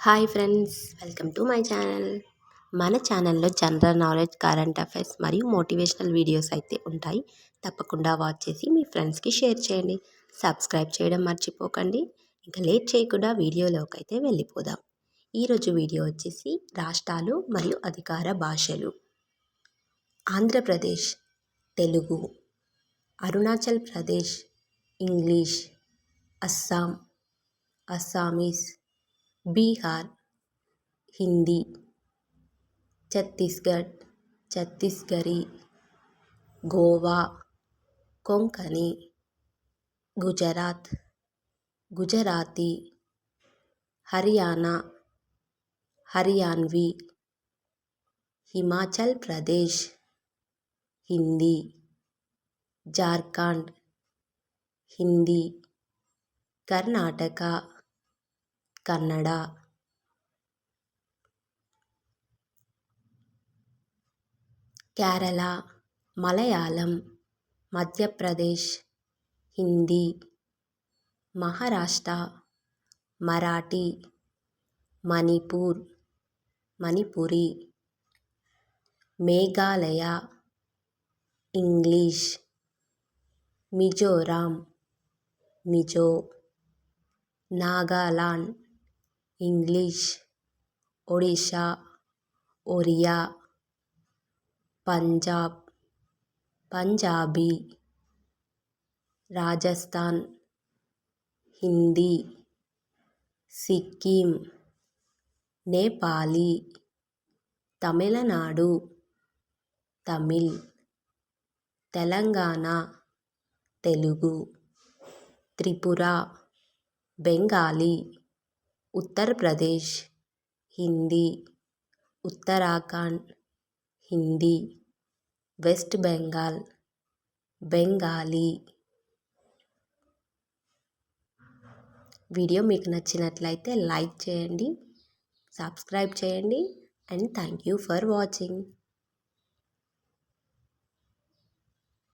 Hi friends welcome to my channel. మన ఛానల్లో general knowledge current affairs మరియు motivational videos అయితే ఉంటాయి. తప్పకుండా వాచ్ చేసి మీ ఫ్రెండ్స్కి షేర్ చేయండి. సబ్స్క్రైబ్ చేయడం మర్చిపోకండి. ఇంకా లేట్ చేయకుండా వీడియోలోకి అయితే వెళ్ళిపోదాం. ఈరోజు వీడియో వచ్చేసి రాష్ట్రాలు మరియు అధికార భాషలు. Andhra Pradesh Telugu Arunachal Pradesh English Assam Assamese Bihar, Hindi, Chhattisgarh, Chhattisgarhi, Goa, Konkani, Gujarat, Gujarati, Haryana, Haryanvi, Himachal Pradesh, Hindi, Jharkhand, Hindi, Karnataka Kannada Kerala Malayalam Madhya Pradesh Hindi Maharashtra Marathi Manipur Manipuri Meghalaya English Mizoram Mizo Nagaland. English Odisha Oriya Punjab Punjabi Rajasthan Hindi Sikkim Nepali Tamil Nadu Tamil Telangana Telugu Tripura Bengali. Uttar Pradesh Hindi Uttarakhand Hindi West Bengal Bengali. Video మీకు నచ్చినట్లయితే like చేయండి subscribe చేయండి and thank you for watching.